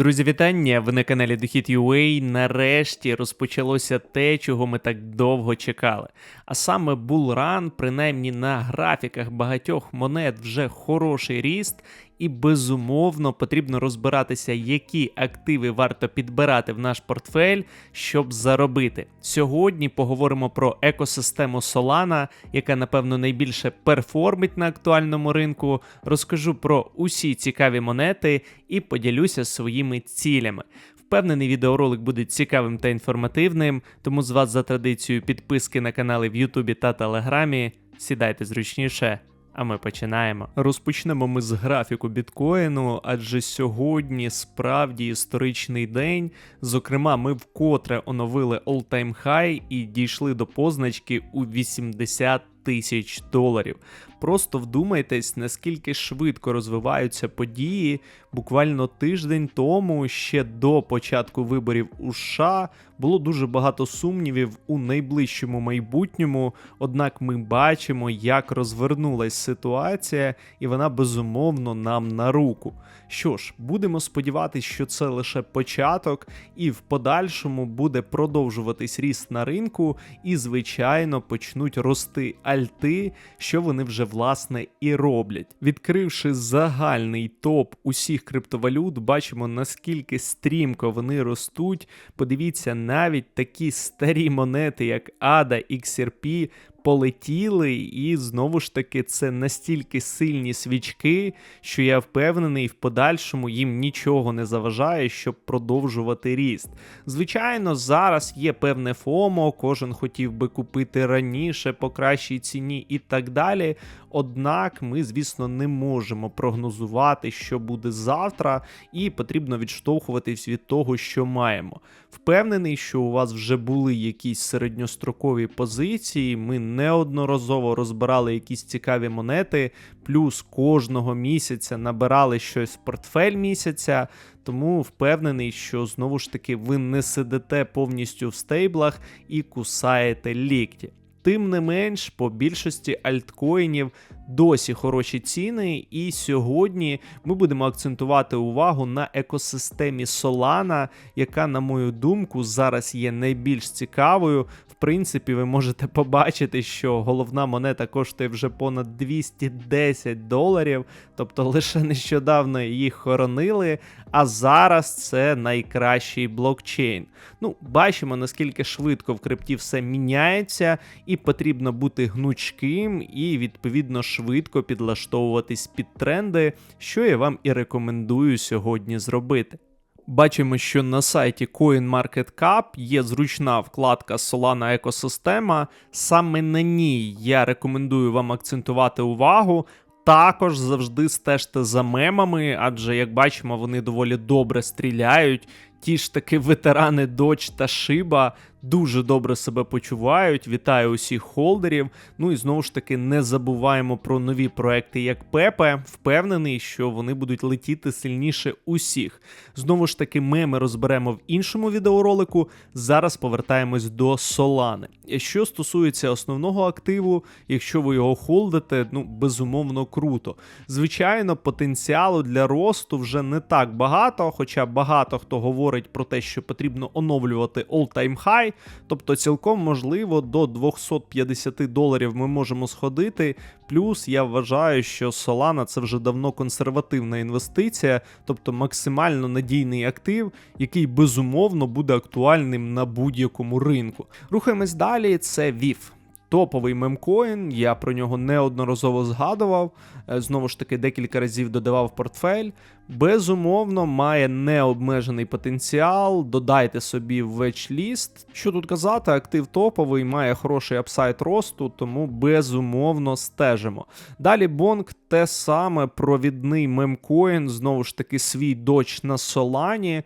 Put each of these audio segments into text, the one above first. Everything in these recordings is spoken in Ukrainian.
Друзі, вітання! Ви на каналі Дохід.ua. Нарешті розпочалося те, чого ми так довго чекали. А саме булран, принаймні на графіках багатьох монет, вже хороший ріст, і безумовно потрібно розбиратися, які активи варто підбирати в наш портфель, щоб заробити. Сьогодні поговоримо про екосистему Solana, яка напевно найбільше перформить на актуальному ринку. Розкажу про усі цікаві монети і поділюся своїми цілями. Впевнений, відеоролик буде цікавим та інформативним, тому з вас за традицією підписки на канали в Ютубі та Телеграмі. Сідайте зручніше. А ми починаємо. Розпочнемо ми з графіку біткоїну, адже сьогодні справді історичний день. Зокрема, ми вкотре оновили all-time high і дійшли до позначки у 80 тисяч доларів. Просто вдумайтесь, наскільки швидко розвиваються події. Буквально тиждень тому, ще до початку виборів у США, було дуже багато сумнівів у найближчому майбутньому. Однак ми бачимо, як розвернулась ситуація, і вона безумовно нам на руку. Що ж, будемо сподіватися, що це лише початок, і в подальшому буде продовжуватись ріст на ринку, і, звичайно, почнуть рости альти, що вони вже власне і роблять. Відкривши загальний топ усіх криптовалют, бачимо наскільки стрімко вони ростуть. Подивіться, навіть такі старі монети, як ADA, XRP, полетіли, і знову ж таки це настільки сильні свічки, що я впевнений, в подальшому їм нічого не заважає, щоб продовжувати ріст. Звичайно, зараз є певне ФОМО, кожен хотів би купити раніше по кращій ціні і так далі. Однак ми, звісно, не можемо прогнозувати, що буде завтра, і потрібно відштовхуватись від того, що маємо. Впевнений, що у вас вже були якісь середньострокові позиції. Ми неодноразово розбирали якісь цікаві монети, плюс кожного місяця набирали щось в портфель місяця. Тому впевнений, що знову ж таки ви не сидите повністю в стейблах і кусаєте лікті. Тим не менш, по більшості альткоїнів досі хороші ціни, і сьогодні ми будемо акцентувати увагу на екосистемі Solana, яка, на мою думку, зараз є найбільш цікавою. В принципі, ви можете побачити, що головна монета коштує вже понад 210 доларів, тобто лише нещодавно їх хоронили. А зараз це найкращий блокчейн. Ну, бачимо, наскільки швидко в крипті все міняється, і потрібно бути гнучким і відповідно швидко підлаштовуватись під тренди, що я вам і рекомендую сьогодні зробити. Бачимо, що на сайті CoinMarketCap є зручна вкладка Solana екосистема. Саме на ній я рекомендую вам акцентувати увагу. Також завжди стежте за мемами, адже, як бачимо, вони доволі добре стріляють. Ті ж таки ветерани Доч та Шиба дуже добре себе почувають. Вітаю усіх холдерів. Ну і знову ж таки не забуваємо про нові проекти, як Пепе. Впевнений, що вони будуть летіти сильніше усіх. Знову ж таки, меми розберемо в іншому відеоролику. Зараз повертаємось до Солани. Що стосується основного активу, якщо ви його холдите, ну безумовно круто. Звичайно, потенціалу для росту вже не так багато, хоча багато хто говорить про те, що потрібно оновлювати all-time high, тобто цілком можливо до 250 доларів ми можемо сходити. Плюс я вважаю, що Solana це вже давно консервативна інвестиція, тобто максимально надійний актив, який безумовно буде актуальним на будь-якому ринку. Рухаємось далі. Це VIF. Топовий мемкоін, я про нього неодноразово згадував. Знову ж таки, декілька разів додавав портфель. Безумовно, має необмежений потенціал. Додайте собі в вечліст. Що тут казати, актив топовий, має хороший апсайт росту, тому безумовно стежимо. Далі Бонг те саме провідний мемкоін, знову ж таки, свій доч на Солані.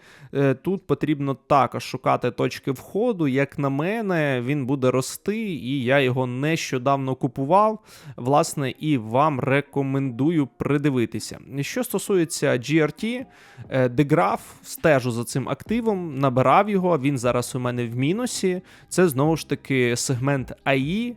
Тут потрібно також шукати точки входу. Як на мене, він буде рости, і я його нещодавно купував. Власне, і вам рекомендую придивитися. Що стосується GRT, Деграф стежу за цим активом, набирав його. Він зараз у мене в мінусі. Це знову ж таки сегмент AI.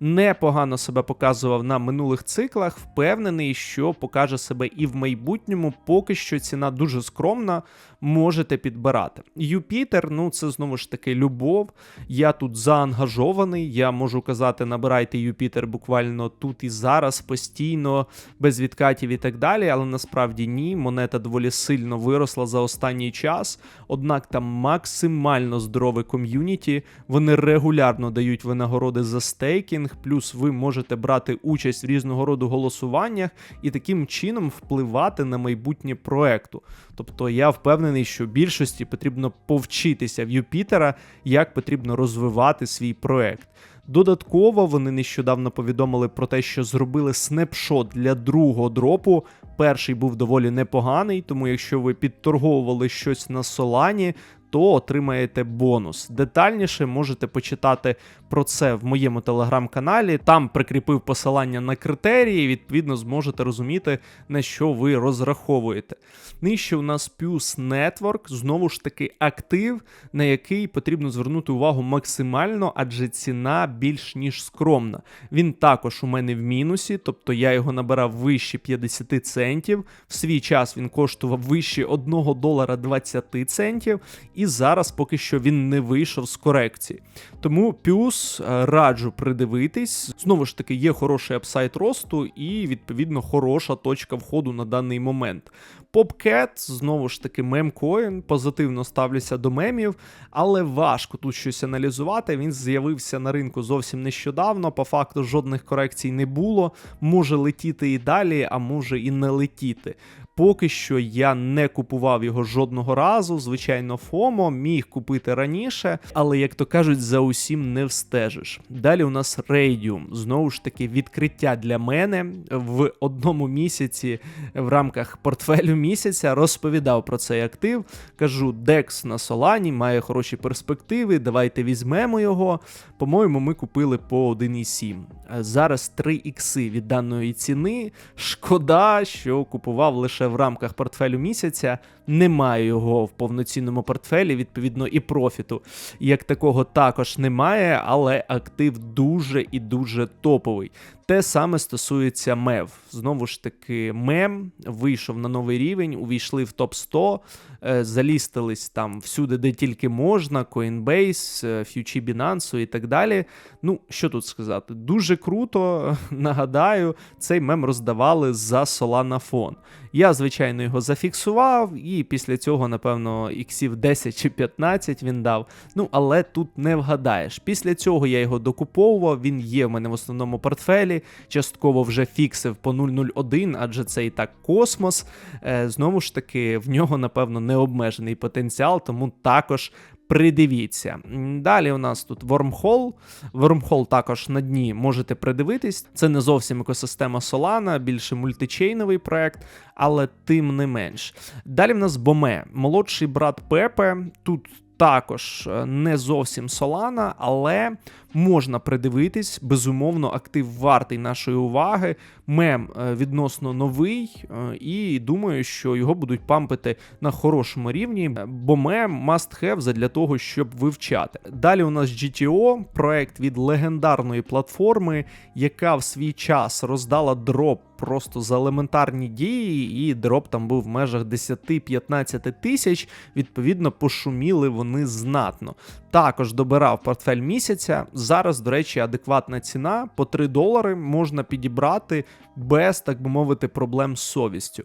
Непогано себе показував на минулих циклах. Впевнений, що покаже себе і в майбутньому. Поки що ціна дуже скромна, можете підбирати. Юпітер, ну це знову ж таки любов. Я тут заангажований. Я можу казати, набирайте Юпітер буквально тут і зараз, постійно, без відкатів і так далі. Але насправді ні. Монета доволі сильно виросла за останній час. Однак там максимально здорове ком'юніті. Вони регулярно дають винагороди за стейкінг, плюс ви можете брати участь в різного роду голосуваннях і таким чином впливати на майбутнє проекту. Тобто я впевнений, що більшості потрібно повчитися в Юпітера, як потрібно розвивати свій проект. Додатково вони нещодавно повідомили про те, що зробили снапшот для другого дропу. Перший був доволі непоганий, тому якщо ви підторговували щось на Солані, то отримаєте бонус. Детальніше можете почитати про це в моєму телеграм-каналі. Там прикріпив посилання на критерії, відповідно, зможете розуміти, на що ви розраховуєте. Нижче у нас Puse Network, знову ж таки, актив, на який потрібно звернути увагу максимально, адже ціна більш ніж скромна. Він також у мене в мінусі, тобто я його набирав вище 50 центів. В свій час він коштував вище 1 долара 20 центів і зараз поки що він не вийшов з корекції. Тому Пюс е, раджу придивитись. Знову ж таки, є хороший апсайт росту і, відповідно, хороша точка входу на даний момент. Popcat, знову ж таки, мемкоін, позитивно ставлюся до мемів, але важко тут щось аналізувати. Він з'явився на ринку зовсім нещодавно. По факту жодних корекцій не було. Може летіти і далі, а може і не летіти. Поки що я не купував його жодного разу. Звичайно, ФОМО міг купити раніше, але, як то кажуть, за усім не встежиш. Далі у нас Radium. Знову ж таки, відкриття для мене в одному місяці в рамках портфелю місяця розповідав про цей актив. Кажу, DEX на Solani має хороші перспективи. Давайте візьмемо його. По-моєму, ми купили по 1,7. Зараз 3 ікси від даної ціни. Шкода, що купував лише в рамках портфелю місяця. Немає його в повноцінному портфелі, відповідно, і профіту. Як такого також немає, але актив дуже і дуже топовий. Те саме стосується мев. Знову ж таки, мем вийшов на новий рівень, увійшли в топ 100, е, залістились там всюди, де тільки можна: Coinbase, е, Future Binance і так далі. Ну, що тут сказати? Дуже круто. Нагадаю, цей мем роздавали за Solana фон. Я, звичайно, його зафіксував, і після цього, напевно, іксів 10 чи 15 він дав. Ну, але тут не вгадаєш. Після цього я його докуповував, він є в мене в основному портфелі. Частково вже фіксив по 001, адже це і так космос. Е, знову ж таки, в нього, напевно, необмежений потенціал, тому також. Придивіться. Далі у нас тут Wormhole. Wormhole також на дні можете придивитись. Це не зовсім екосистема Solana, більше мультичейновий проект, але тим не менш. Далі в нас Боме, молодший брат Пепе. Тут також е, не зовсім Solana, але можна придивитись. Безумовно, актив вартий нашої уваги. Мем е, відносно новий, е, і думаю, що його будуть пампити на хорошому рівні, бо мем must have для того, щоб вивчати. Далі у нас GTO, проект від легендарної платформи, яка в свій час роздала дроп. Просто за елементарні дії, і дроп там був в межах 10-15 тисяч. Відповідно, пошуміли вони знатно. Також добирав портфель місяця. Зараз, до речі, адекватна ціна по 3 долари можна підібрати без, так би мовити, проблем з совістю.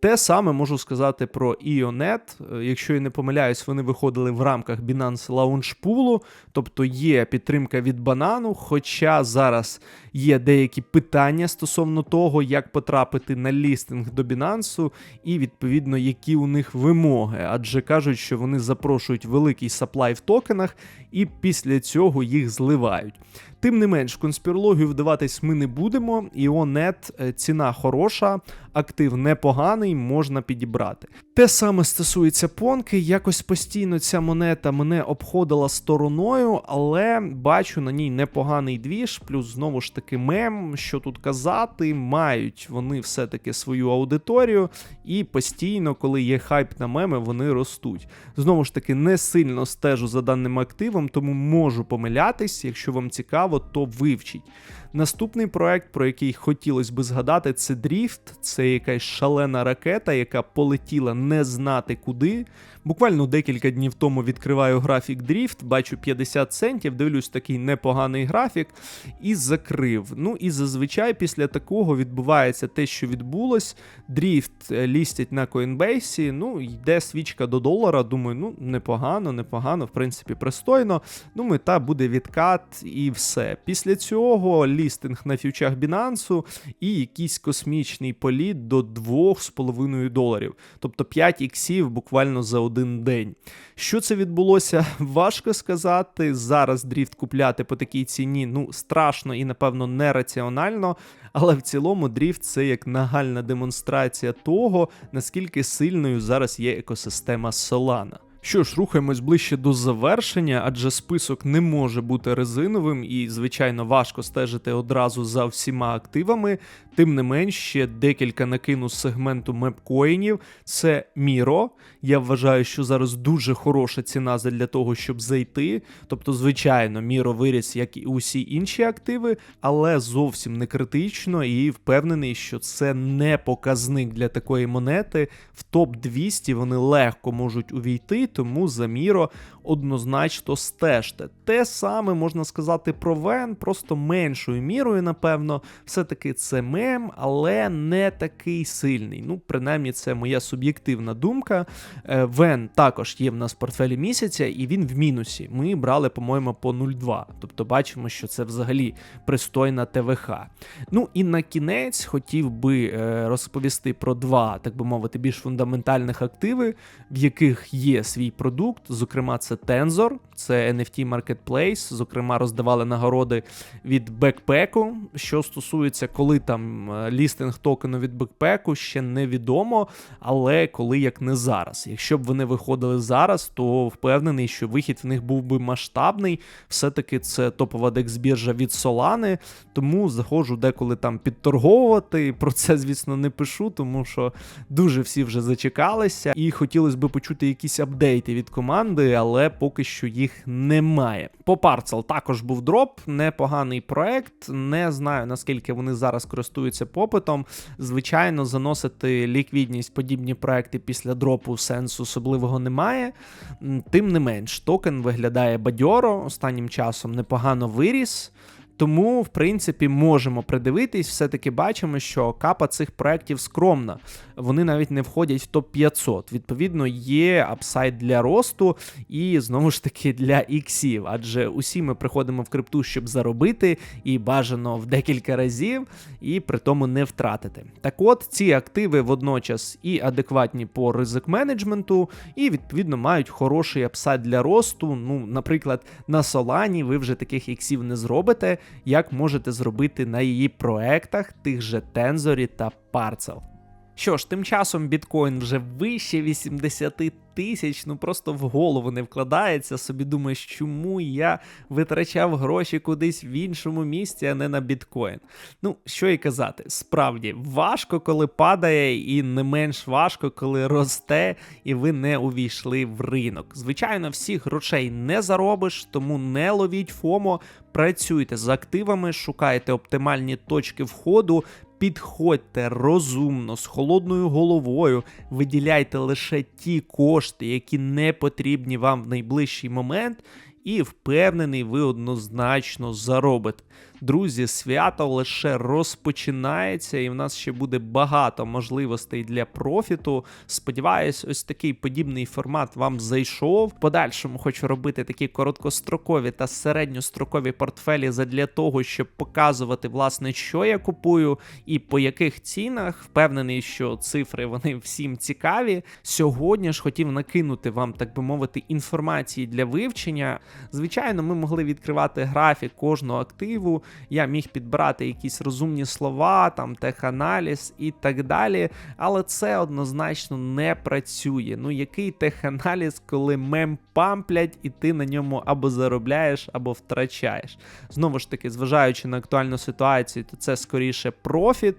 Те саме можу сказати про Ionet. Якщо я не помиляюсь, вони виходили в рамках Binance Launch Pool, тобто є підтримка від банану. Хоча зараз є деякі питання стосовно того, як потрапити на лістинг до Binance і відповідно які у них вимоги, адже кажуть, що вони запрошують великий саплай в токенах і після цього їх зливають. Тим не менш, в конспірологію вдаватись ми не будемо. Іонет е, ціна хороша, актив непоганий, можна підібрати. Те саме стосується понки. Якось постійно ця монета мене обходила стороною, але бачу на ній непоганий двіж, плюс знову ж таки мем, що тут казати, мають вони все-таки свою аудиторію, і постійно, коли є хайп на меми, вони ростуть. Знову ж таки, не сильно стежу за даним активом, тому можу помилятись, якщо вам цікаво цікаво, то вивчіть. Наступний проект, про який хотілося би згадати, це Дріфт. Це якась шалена ракета, яка полетіла не знати куди. Буквально декілька днів тому відкриваю графік Дріфт, бачу 50 центів, дивлюсь такий непоганий графік і закрив. Ну і зазвичай після такого відбувається те, що відбулось. Дріфт е, лістять на Coinbase, ну йде свічка до долара. Думаю, ну непогано, непогано, в принципі, пристойно. Думаю, та буде відкат і все. Після цього лістинг на фьючах Binance і якийсь космічний політ до 2,5 доларів. Тобто 5 іксів буквально за один день. Що це відбулося, важко сказати. Зараз дріфт купляти по такій ціні ну страшно і, напевно, нераціонально. Але в цілому дріфт це як нагальна демонстрація того, наскільки сильною зараз є екосистема Solana. Що ж, рухаємось ближче до завершення, адже список не може бути резиновим і, звичайно, важко стежити одразу за всіма активами. Тим не менш, ще декілька накину з сегменту мепкоїнів. Це Міро. Я вважаю, що зараз дуже хороша ціна для того, щоб зайти. Тобто, звичайно, Міро виріс, як і усі інші активи, але зовсім не критично і впевнений, що це не показник для такої монети. В топ 200 вони легко можуть увійти, тому за Міро однозначно стежте. Те саме можна сказати про Вен, просто меншою мірою, напевно, все-таки це мем, але не такий сильний. Ну, принаймні, це моя суб'єктивна думка. Е, Вен також є в нас в портфелі місяця, і він в мінусі. Ми брали, по-моєму, по 0,2. Тобто бачимо, що це взагалі пристойна ТВХ. Ну і на кінець хотів би е, розповісти про два, так би мовити, більш фундаментальних активи, в яких є свій продукт. Зокрема, це Tensor, це NFT Marketplace. Зокрема, роздавали нагороди від бекпеку. Що стосується, коли там е, лістинг токену від бекпеку, ще невідомо, але коли як не зараз. Якщо б вони виходили зараз, то впевнений, що вихід в них був би масштабний. Все-таки це топова декс-біржа від Solana, тому заходжу деколи там підторговувати. Про це, звісно, не пишу, тому що дуже всі вже зачекалися, і хотілося б почути якісь апдейти від команди, але поки що їх немає. По парцел також був дроп, непоганий проект. Не знаю наскільки вони зараз користуються попитом. Звичайно, заносити ліквідність подібні проекти після дропу сенсу особливого немає. Тим не менш, токен виглядає бадьоро, останнім часом непогано виріс. Тому, в принципі, можемо придивитись, все-таки бачимо, що капа цих проєктів скромна. Вони навіть не входять в топ-500. Відповідно, є апсайд для росту і знову ж таки для іксів. Адже усі ми приходимо в крипту, щоб заробити, і бажано в декілька разів, і при тому не втратити. Так от, ці активи водночас і адекватні по ризик менеджменту, і відповідно мають хороший апсайд для росту. Ну, наприклад, на Солані ви вже таких іксів не зробите як можете зробити на її проектах тих же Тензорі та Parcel. Що ж, тим часом біткоін вже вище 80 тисяч, ну просто в голову не вкладається. Собі думаєш, чому я витрачав гроші кудись в іншому місці, а не на біткоін. Ну, що і казати, справді важко, коли падає, і не менш важко, коли росте, і ви не увійшли в ринок. Звичайно, всіх грошей не заробиш, тому не ловіть ФОМО, працюйте з активами, шукайте оптимальні точки входу. Підходьте розумно, з холодною головою, виділяйте лише ті кошти, які не потрібні вам в найближчий момент, і впевнений, ви однозначно заробите. Друзі, свято лише розпочинається, і в нас ще буде багато можливостей для профіту. Сподіваюсь, ось такий подібний формат вам зайшов. В подальшому хочу робити такі короткострокові та середньострокові портфелі для того, щоб показувати, власне, що я купую і по яких цінах. Впевнений, що цифри вони всім цікаві. Сьогодні ж хотів накинути вам, так би мовити, інформації для вивчення. Звичайно, ми могли відкривати графік кожного активу я міг підбирати якісь розумні слова, там теханаліз і так далі. Але це однозначно не працює. Ну, який теханаліз, коли мем памплять, і ти на ньому або заробляєш, або втрачаєш. Знову ж таки, зважаючи на актуальну ситуацію, то це скоріше профіт.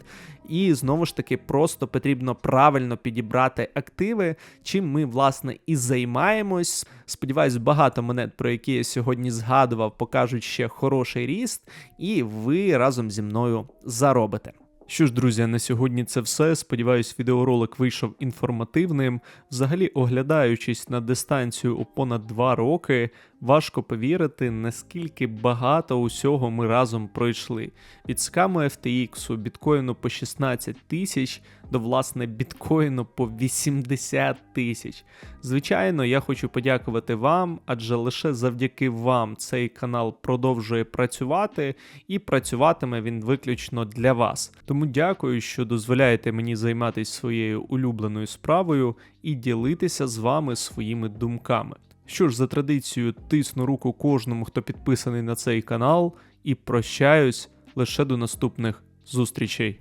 І знову ж таки, просто потрібно правильно підібрати активи, чим ми власне і займаємось. Сподіваюсь, багато монет, про які я сьогодні згадував, покажуть ще хороший ріст, і ви разом зі мною заробите. Що ж, друзі, на сьогодні це все. Сподіваюсь, відеоролик вийшов інформативним. Взагалі, оглядаючись на дистанцію у понад 2 роки, важко повірити, наскільки багато усього ми разом пройшли. Від скаму FTX, біткоїну по 16 тисяч до власне біткоїну по 80 тисяч. Звичайно, я хочу подякувати вам, адже лише завдяки вам цей канал продовжує працювати і працюватиме він виключно для вас. Тому дякую, що дозволяєте мені займатися своєю улюбленою справою і ділитися з вами своїми думками. Що ж, за традицією, тисну руку кожному, хто підписаний на цей канал, і прощаюсь лише до наступних зустрічей.